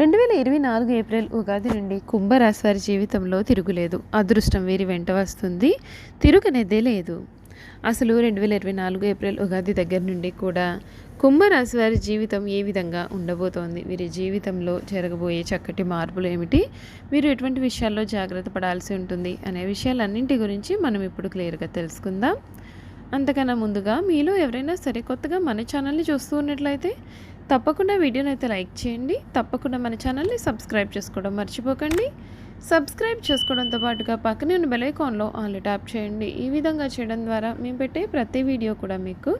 రెండు వేల ఇరవై నాలుగు ఏప్రిల్ ఉగాది నుండి కుంభరాశి వారి జీవితంలో తిరుగులేదు. అదృష్టం వీరి వెంట వస్తుంది. తిరుగనేదే లేదు. అసలు రెండు వేల ఇరవై నాలుగు ఏప్రిల్ ఉగాది దగ్గర నుండి కూడా కుంభరాశి వారి జీవితం ఏ విధంగా ఉండబోతోంది? వీరి జీవితంలో జరగబోయే చక్కటి మార్పులు ఏమిటి? వీరు ఎటువంటి విషయాల్లో జాగ్రత్త పడాల్సి ఉంటుంది? అనే విషయాలన్నింటి గురించి మనం ఇప్పుడు క్లియర్గా తెలుసుకుందాం. అంతకన్నా ముందుగా మీలో ఎవరైనా సరే కొత్తగా మన ఛానల్ని చూస్తూ ఉన్నట్లయితే తప్పకుండా వీడియోని అయితే లైక్ చేయండి. తప్పకుండా మన ఛానల్ని సబ్స్క్రైబ్ చేసుకోవడం మర్చిపోకండి. సబ్స్క్రైబ్ చేసుకోవడంతో పాటుగా పక్కనే ఉన్న బెలైకాన్లో ఆల్ ట్యాప్ చేయండి. ఈ విధంగా చేయడం ద్వారా మేము పెట్టే ప్రతి వీడియో కూడా మీకు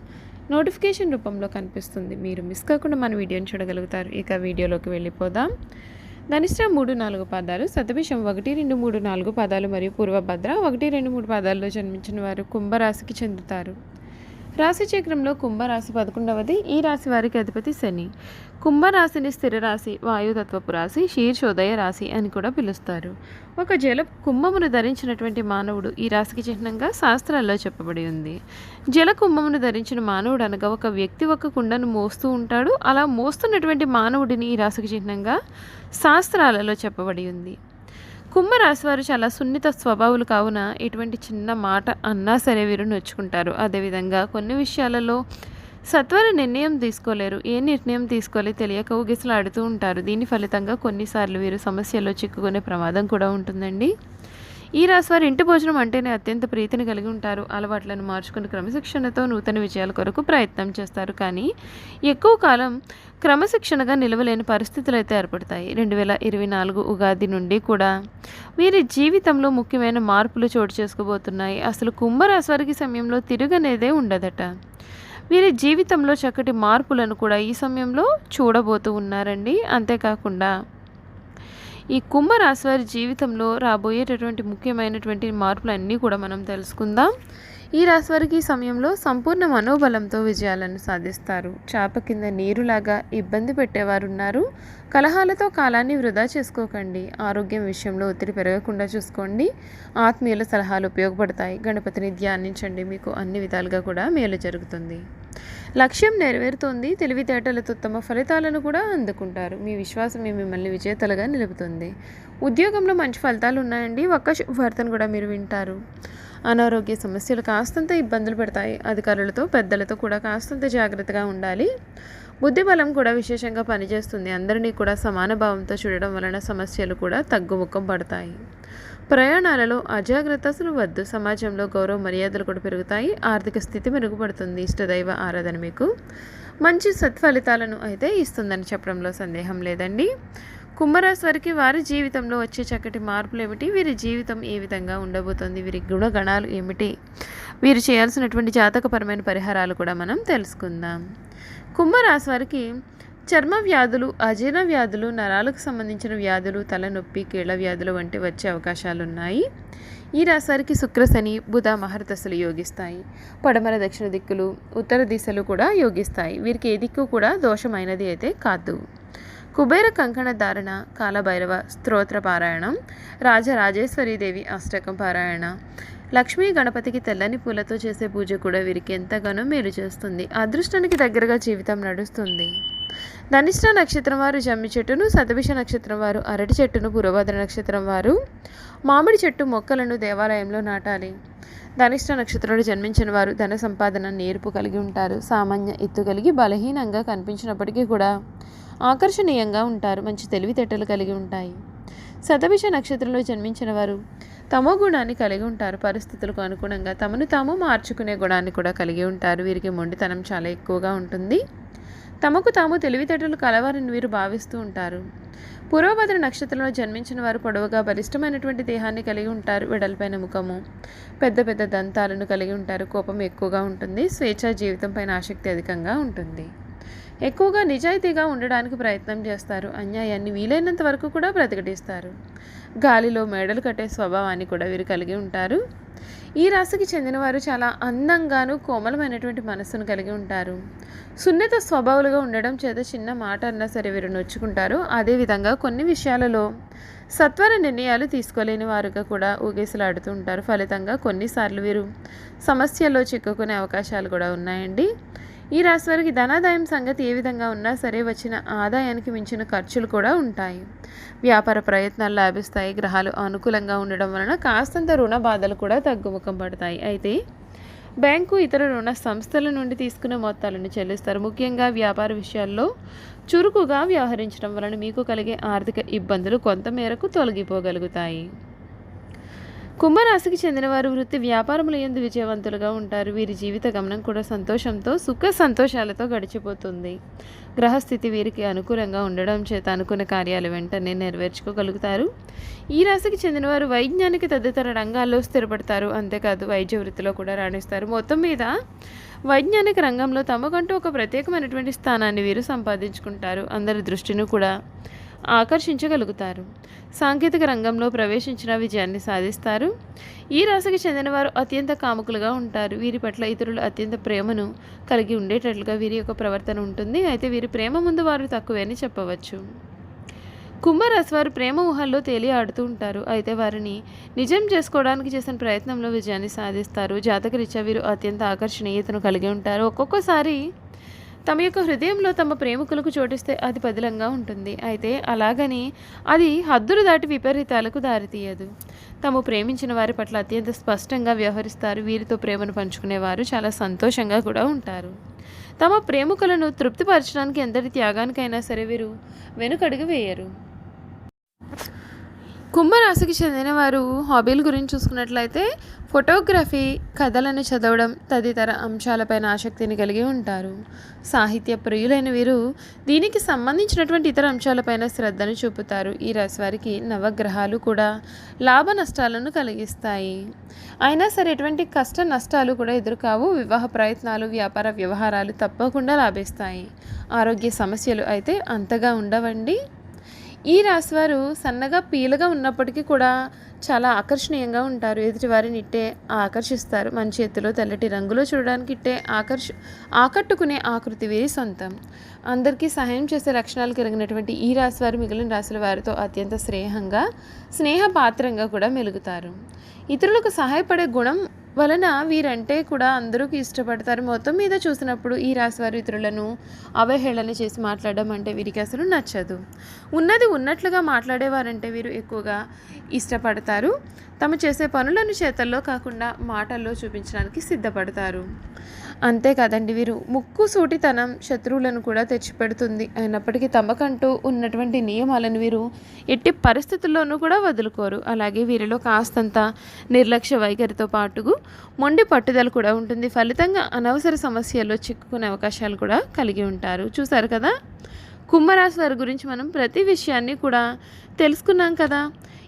నోటిఫికేషన్ రూపంలో కనిపిస్తుంది. మీరు మిస్ కాకుండా మన వీడియోని చూడగలుగుతారు. ఇక వీడియోలోకి వెళ్ళిపోదాం. ధనిష్ట మూడు నాలుగు పాదాలు సతభిషం ఒకటి రెండు మూడు నాలుగు పాదాలు మరియు పూర్వభద్ర ఒకటి రెండు మూడు పాదాల్లో జన్మించిన వారు కుంభరాశికి చెందుతారు. రాశి చక్రంలో కుంభరాశి పదకొండవది ఈ రాశి వారికి అధిపతి శని. కుంభరాశిని స్థిర రాశి వాయుతత్వపు రాశి శీర్షోదయ రాశి అని కూడా పిలుస్తారు. ఒక జల కుంభమును ధరించినటువంటి మానవుడు ఈ రాశికి చిహ్నంగా శాస్త్రాల్లో చెప్పబడి ఉంది. జల కుంభమును ధరించిన మానవుడు అనగా ఒక వ్యక్తి ఒక కుండను మోస్తూ ఉంటాడు. అలా మోస్తున్నటువంటి మానవుడిని ఈ రాశికి చిహ్నంగా శాస్త్రాలలో చెప్పబడి ఉంది. కుంభరాశి వారు చాలా సున్నిత స్వభావులు కావున ఎటువంటి చిన్న మాట అన్నా సరే వీరు నొచ్చుకుంటారు. అదేవిధంగా కొన్ని విషయాలలో సత్వర నిర్ణయం తీసుకోలేరు. ఏ నిర్ణయం తీసుకోలే తెలియక ఊగిసలాడుతూ ఉంటారు. దీని ఫలితంగా కొన్నిసార్లు వీరు సమస్యల్లో చిక్కుకునే ప్రమాదం కూడా ఉంటుందండి. ఈ రాశివారు ఇంటి భోజనం అంటేనే అత్యంత ప్రీతిని కలిగి ఉంటారు. అలవాట్లను మార్చుకుని క్రమశిక్షణతో నూతన విజయాల కొరకు ప్రయత్నం చేస్తారు. కానీ ఎక్కువ కాలం క్రమశిక్షణగా నిలవలేని పరిస్థితులు అయితే ఏర్పడతాయి. రెండు వేల ఇరవై నాలుగు ఉగాది నుండి కూడా వీరి జీవితంలో ముఖ్యమైన మార్పులు చోటు చేసుకోబోతున్నాయి. అసలు కుంభరాశి వారికి సమయంలో తిరుగనేదే ఉండదట. వీరి జీవితంలో చక్కటి మార్పులను కూడా ఈ సమయంలో చూడబోతూ ఉన్నారండి. అంతేకాకుండా ఈ కుంభరాశి వారి జీవితంలో రాబోయేటటువంటి ముఖ్యమైనటువంటి మార్పులు అన్నీ కూడా మనం తెలుసుకుందాం. ఈ రాశి వారికి ఈ సమయంలో సంపూర్ణ మనోబలంతో విజయాలను సాధిస్తారు. చాప కింద నీరులాగా ఇబ్బంది పెట్టేవారు ఉన్నారు కలహాలతో కాలాన్ని వృధా చేసుకోకండి. ఆరోగ్యం విషయంలో ఒత్తిడి పెరగకుండా చూసుకోండి. ఆత్మీయుల సలహాలు ఉపయోగపడతాయి. గణపతిని ధ్యానించండి. మీకు అన్ని విధాలుగా కూడా మేలు జరుగుతుంది. లక్ష్యం నెరవేరుతోంది. తెలివితేటలతో తమ ఫలితాలను కూడా అందుకుంటారు. మీ విశ్వాసం మిమ్మల్ని విజేతలుగా నిలుపుతుంది. ఉద్యోగంలో మంచి ఫలితాలు ఉన్నాయండి. ఒక్క శుభవార్తను కూడా మీరు వింటారు. అనారోగ్య సమస్యలు కాస్తంత ఇబ్బందులు పెడతాయి. అధికారులతో పెద్దలతో కూడా కాస్తంత జాగ్రత్తగా ఉండాలి. బుద్ధి బలం కూడా విశేషంగా పనిచేస్తుంది. అందరినీ కూడా సమాన భావంతో చూడడం వలన సమస్యలు కూడా తగ్గుముఖం పడతాయి. ప్రయాణాలలో అజాగ్రత్తలు వద్దు. సమాజంలో గౌరవ మర్యాదలు కూడా పెరుగుతాయి. ఆర్థిక స్థితి మెరుగుపడుతుంది. ఇష్టదైవ ఆరాధన మీకు మంచి సత్ఫలితాలను అయితే ఇస్తుందని చెప్పడంలో సందేహం లేదండి. కుంభరాశి వారికి వారి జీవితంలో వచ్చే చక్కటి మార్పులు ఏమిటి? వీరి జీవితం ఏ విధంగా ఉండబోతోంది? వీరి గుణగణాలు ఏమిటి? వీరు చేయాల్సినటువంటి జాతకపరమైన పరిహారాలు కూడా మనం తెలుసుకుందాం. కుంభరాశి వారికి చర్మ వ్యాధులు అజీర్ణ వ్యాధులు నరాలకు సంబంధించిన వ్యాధులు తలనొప్పి కీళ్ళ వ్యాధులు వంటి వచ్చే అవకాశాలు ఉన్నాయి ఈ రాశారికి శుక్రశని బుధ మహర్దశలు యోగిస్తాయి. పడమర దక్షిణ దిక్కులు ఉత్తర దిశలు కూడా యోగిస్తాయి. వీరికి ఏ దిక్కు కూడా దోషమైనది అయితే కాదు. కుబేర కంకణ ధారణ కాలభైరవ స్తోత్ర పారాయణం రాజరాజేశ్వరీదేవి అష్టకం పారాయణ లక్ష్మీ గణపతికి తెల్లని పూలతో చేసే పూజ కూడా వీరికి ఎంతగానో మేలు చేస్తుంది. అదృష్టానికి దగ్గరగా జీవితం నడుస్తుంది. ధనిష్ట నక్షత్రం వారు జమ్మి చెట్టును సతభిష నక్షత్రం వారు అరటి చెట్టును పురభద్ర నక్షత్రం వారు మామిడి చెట్టు మొక్కలను దేవాలయంలో నాటాలి. ధనిష్ట నక్షత్రంలో జన్మించిన వారు ధన సంపాదన నేర్పు కలిగి ఉంటారు. సామాన్య ఎత్తు కలిగి బలహీనంగా కనిపించినప్పటికీ కూడా ఆకర్షణీయంగా ఉంటారు. మంచి తెలివితేటలు కలిగి ఉంటాయి. శతభిష నక్షత్రంలో జన్మించిన వారు తమో గుణాన్ని కలిగి ఉంటారు. పరిస్థితులకు అనుగుణంగా తమను తాము మార్చుకునే గుణాన్ని కూడా కలిగి ఉంటారు. వీరికి మొండితనం చాలా ఎక్కువగా ఉంటుంది. తమకు తాము తెలివితేటలు కలవారని వీరు భావిస్తూ ఉంటారు. పూర్వభద్ర నక్షత్రంలో జన్మించిన వారు పొడవుగా బలిష్టమైనటువంటి దేహాన్ని కలిగి ఉంటారు. వెడల్పైన ముఖము పెద్ద పెద్ద దంతాలను కలిగి ఉంటారు. కోపం ఎక్కువగా ఉంటుంది. స్వేచ్ఛా జీవితం పైన ఆసక్తి అధికంగా ఉంటుంది. ఎక్కువగా నిజాయితీగా ఉండడానికి ప్రయత్నం చేస్తారు. అన్యాయాన్ని వీలైనంత వరకు కూడా ప్రతిఘటిస్తారు. గాలిలో మేడలు కట్టే స్వభావాన్ని కూడా వీరు కలిగి ఉంటారు. ఈ రాశికి చెందినవారు చాలా అందంగాను కోమలమైనటువంటి మనస్సును కలిగి ఉంటారు. సున్నిత స్వభావాలుగా ఉండడం చేత చిన్న మాట అన్నా సరే వీరు నొచ్చుకుంటారు. అదేవిధంగా కొన్ని విషయాలలో సత్వర నిర్ణయాలు తీసుకోలేని వారుగా కూడా ఊగేసలాడుతూ ఉంటారు. ఫలితంగా కొన్నిసార్లు వీరు సమస్యల్లో చిక్కుకునే అవకాశాలు కూడా ఉన్నాయండి. ఈ రాశి వారికి ధనాదాయం సంగతి ఏ విధంగా ఉన్నా సరే వచ్చిన ఆదాయానికి మించిన ఖర్చులు కూడా ఉంటాయి. వ్యాపార ప్రయత్నాలు లాభిస్తాయి. గ్రహాలు అనుకూలంగా ఉండడం వలన కాస్తంత రుణ బాధలు కూడా తగ్గుముఖం పడతాయి. అయితే బ్యాంకు ఇతర రుణ సంస్థల నుండి తీసుకునే మొత్తాలను చెల్లిస్తారు. ముఖ్యంగా వ్యాపార విషయాల్లో చురుకుగా వ్యవహరించడం వలన మీకు కలిగే ఆర్థిక ఇబ్బందులు కొంతమేరకు తొలగిపోగలుగుతాయి. కుంభరాశికి చెందినవారు వృత్తి వ్యాపారముల ఎందు విజయవంతులుగా ఉంటారు. వీరి జీవిత గమనం కూడా సంతోషంతో సుఖ సంతోషాలతో గడిచిపోతుంది. గ్రహస్థితి వీరికి అనుకూలంగా ఉండడం చేత అనుకున్న కార్యాలు వెంటనే నెరవేర్చుకోగలుగుతారు. ఈ రాశికి చెందినవారు వైజ్ఞానిక తదితర రంగాల్లో స్థిరపడతారు. అంతేకాదు వైద్య వృత్తిలో కూడా రాణిస్తారు. మొత్తం మీద వైజ్ఞానిక రంగంలో తమకంటూ ఒక ప్రత్యేకమైనటువంటి స్థానాన్ని వీరు సంపాదించుకుంటారు. అందరి దృష్టిని కూడా ఆకర్షించగలుగుతారు. సాంకేతిక రంగంలో ప్రవేశించిన విజయాన్ని సాధిస్తారు. ఈ రాశికి చెందినవారు అత్యంత కాముకులుగా ఉంటారు. వీరి పట్ల ఇతరులు అత్యంత ప్రేమను కలిగి ఉండేటట్లుగా వీరి యొక్క ప్రవర్తన ఉంటుంది. అయితే వీరి ప్రేమ ముందు వారు తక్కువే అని చెప్పవచ్చు. కుంభరాశి వారు ప్రేమ ఊహల్లో తేలి ఆడుతూ ఉంటారు. అయితే వారిని నిజం చేసుకోవడానికి చేసిన ప్రయత్నంలో విజయాన్ని సాధిస్తారు. జాతకరీత్యా వీరు అత్యంత ఆకర్షణీయతను కలిగి ఉంటారు. ఒక్కొక్కసారి తమ యొక్క హృదయంలో తమ ప్రేమికులకు చోటిస్తే అది పదిలంగా ఉంటుంది. అయితే అలాగని అది హద్దులు దాటి విపరీతాలకు దారితీయదు. తాము ప్రేమించిన వారి పట్ల అత్యంత స్పష్టంగా వ్యవహరిస్తారు. వీరితో ప్రేమను పంచుకునేవారు చాలా సంతోషంగా కూడా ఉంటారు. తమ ప్రేమికులను తృప్తిపరచడానికి ఎంతటి త్యాగానికైనా సరే వీరు వెనుకడుగు వేయరు. కుంభరాశికి చెందిన వారు హాబీల గురించి చూసుకున్నట్లయితే ఫోటోగ్రఫీ కథలను చదవడం తదితర అంశాలపైన ఆసక్తిని కలిగి ఉంటారు. సాహిత్య ప్రియులైన వీరు దీనికి సంబంధించినటువంటి ఇతర అంశాలపైన శ్రద్ధను చూపుతారు. ఈ రాశి వారికి నవగ్రహాలు కూడా లాభ నష్టాలను కలిగిస్తాయి. అయినా సరే ఎటువంటి కష్ట నష్టాలు కూడా ఎదురుకావు. వివాహ ప్రయత్నాలు వ్యాపార వ్యవహారాలు తప్పకుండా లాభిస్తాయి. ఆరోగ్య సమస్యలు అయితే అంతగా ఉండవండి. ఈ రాశివారు సన్నగా పీలగా ఉన్నప్పటికీ కూడా చాలా ఆకర్షణీయంగా ఉంటారు. ఎదుటివారిని ఇట్టే ఆకర్షిస్తారు. మంచి ఎత్తులో తెల్లటి రంగులో చూడడానికి ఇట్టే ఆకర్ష ఆకట్టుకునే ఆకృతి వీరి సొంతం. అందరికీ సహాయం చేసే లక్షణాలు కలిగినటువంటి ఈ రాశివారు మిగిలిన రాశుల వారితో అత్యంత స్నేహంగా స్నేహపాత్రంగా కూడా మెలుగుతారు. ఇతరులకు సహాయపడే గుణం వలన వీరంటే కూడా అందరికీ ఇష్టపడతారు. మొత్తం మీద చూసినప్పుడు ఈ రాశివారు ఇతరులను అవహేళన చేసి మాట్లాడడం అంటే వీరికి అసలు నచ్చదు. ఉన్నది ఉన్నట్లుగా మాట్లాడేవారంటే వీరు ఎక్కువగా ఇష్టపడతారు. తమ చేసే పనులను చేతల్లో కాకుండా మాటల్లో చూపించడానికి సిద్ధపడతారు. అంతేకాదండి వీరు. ముక్కు సూటితనం శత్రువులను కూడా తెచ్చిపెడుతుంది. అయినప్పటికీ తమకంటూ ఉన్నటువంటి నియమాలను వీరు ఎట్టి పరిస్థితుల్లోనూ కూడా వదులుకోరు. అలాగే వీరిలో కాస్తంత నిర్లక్ష్య వైఖరితో పాటు మొండి పట్టుదల కూడా ఉంటుంది. ఫలితంగా అనవసర సమస్యల్లో చిక్కుకునే అవకాశాలు కూడా కలిగి ఉంటారు. చూసారు కదా? కుంభరాశి వారి గురించి మనం ప్రతి విషయాన్ని కూడా తెలుసుకున్నాం కదా?